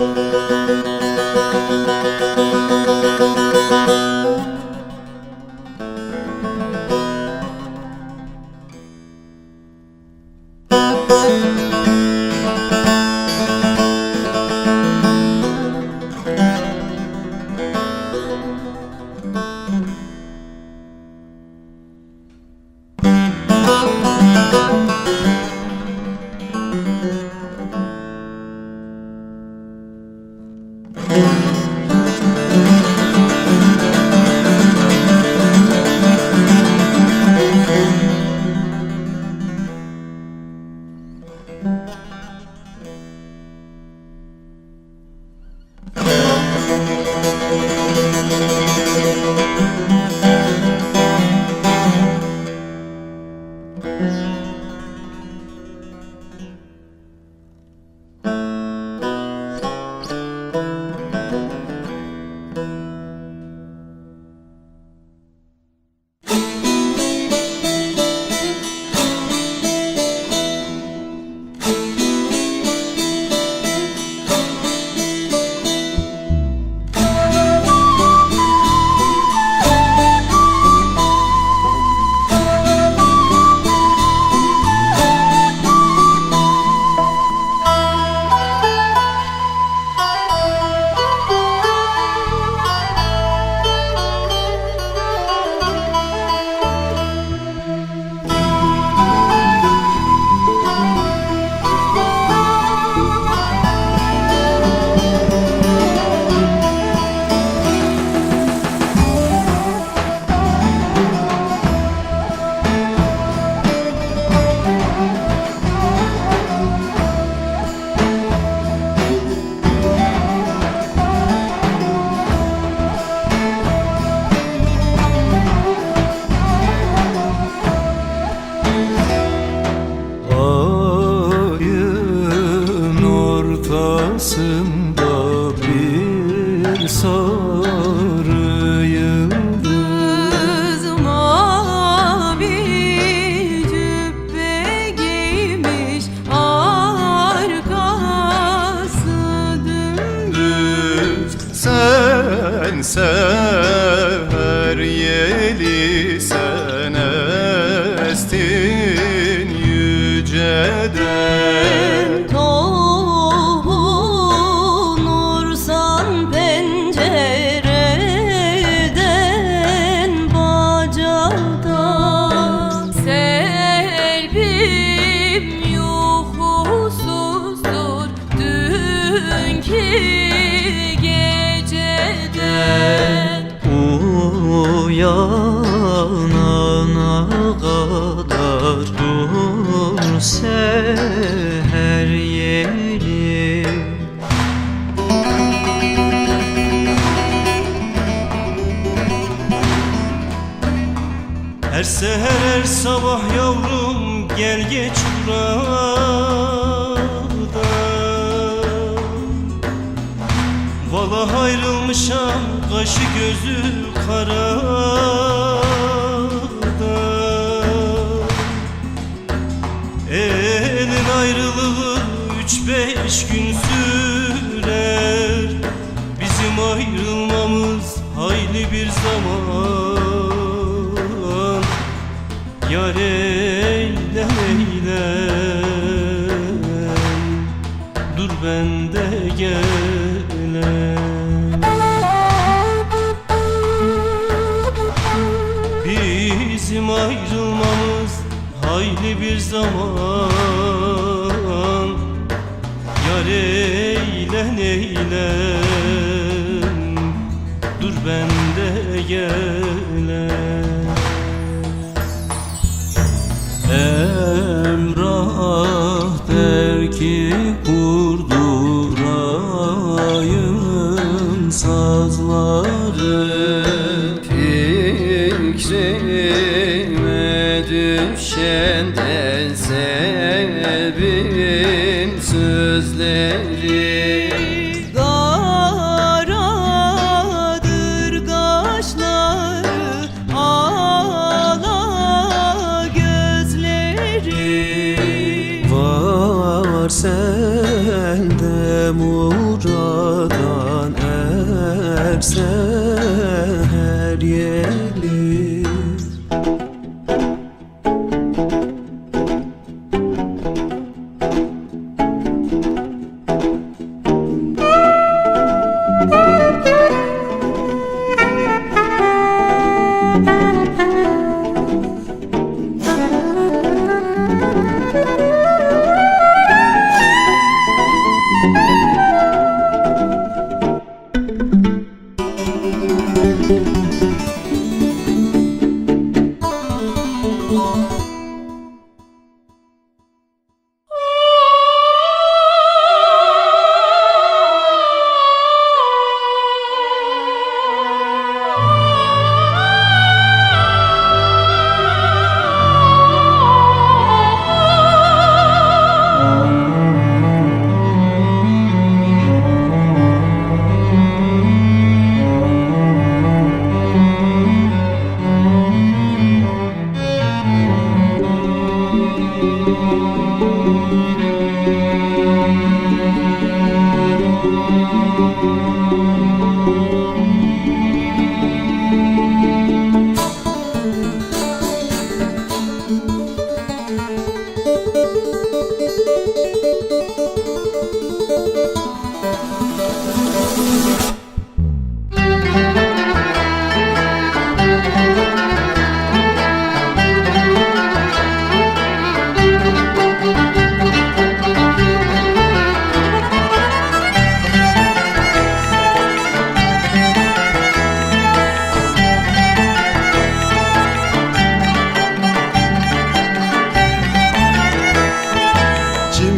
Müzik Música ortasında bir sarı yıldız mavi cübbe giymiş arkası dümdüz. Sen seher 여 ayrılmışam kaşı gözü karada Elin ayrılığı üç beş gün sürer. Bizim ayrılmamız hayli bir zaman. Yar eylem eylem Dur ben de zaman Yar eyle neylem Dur ben de gelem Emrah der ki kurdurayım sazları. Fikrime düşen de sevim sözleri. Karadır kaşları ala gözleri. Var sende murat seher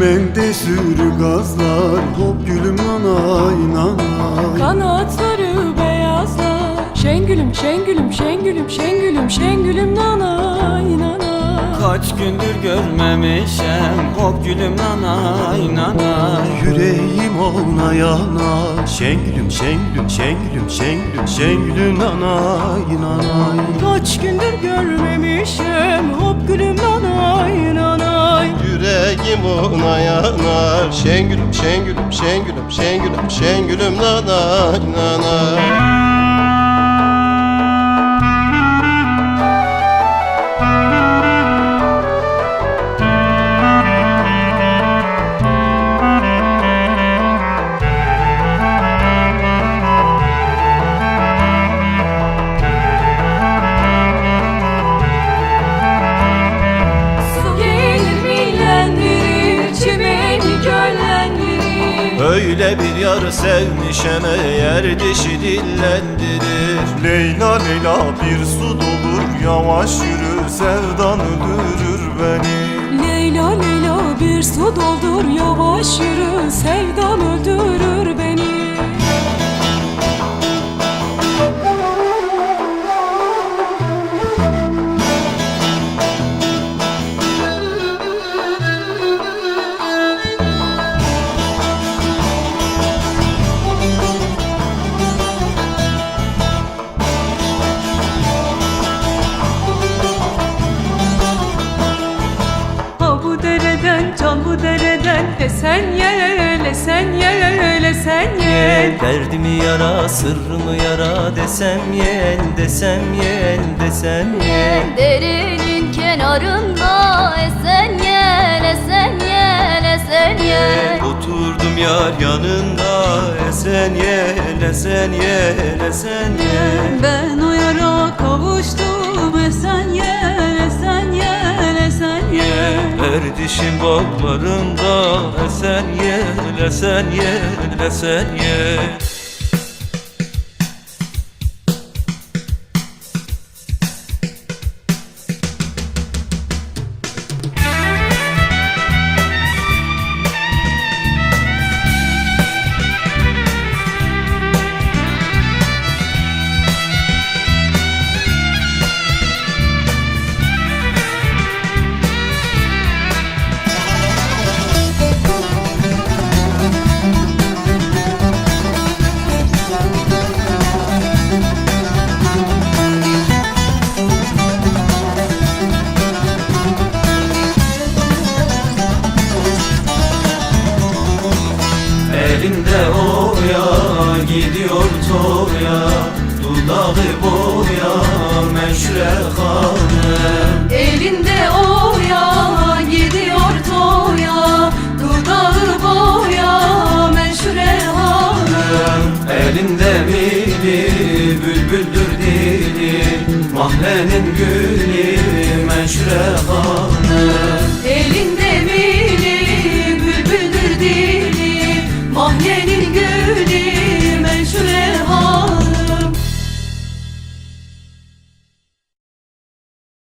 Çimende sürü gazlar Hop gülüm nanay nanay Kanatları beyazlar Şengülüm şengülüm şengülüm şengülüm şengülüm nanay nanay Kaç gündür görmemişem Hop gülüm nanay nanay. Yüreğim ona yana Şengülüm şengülüm şengülüm şengülüm şengülüm nanay nanay. Kaç gündür görmemişim Hop gülüm nanay nanay. Yüreğim ona yanar Şengülüm şengülüm şengülüm şengülüm şengülüm nanay nanay Öyle bir yar sevmişem eğer dişi dillendirir. Leyla Leyla bir su dolur yavaş yürü sevdan öldürür beni. Leyla Leyla bir su doldur Yavaş yürü sevdam öldürür bu dereden Desen ye lesen ye lesen ye Derdimi yara sırrımı yara desem yen desem yen desem yen Derinin kenarında esen yel, esen yel, esen yel Oturdum yar yanında esen yel esen yel esen yel Ben o yara kavuştum Esen ye lesen ye Erdişin bağlarında esen yel esen yel esen yel Elinde oya gidiyor toya Dudağı boya meşre hanem Elinde oya gidiyor toya Dudağı boya meşre hanem Elinde mili bülbüldür dili. Mahlenin gülü meşre hanem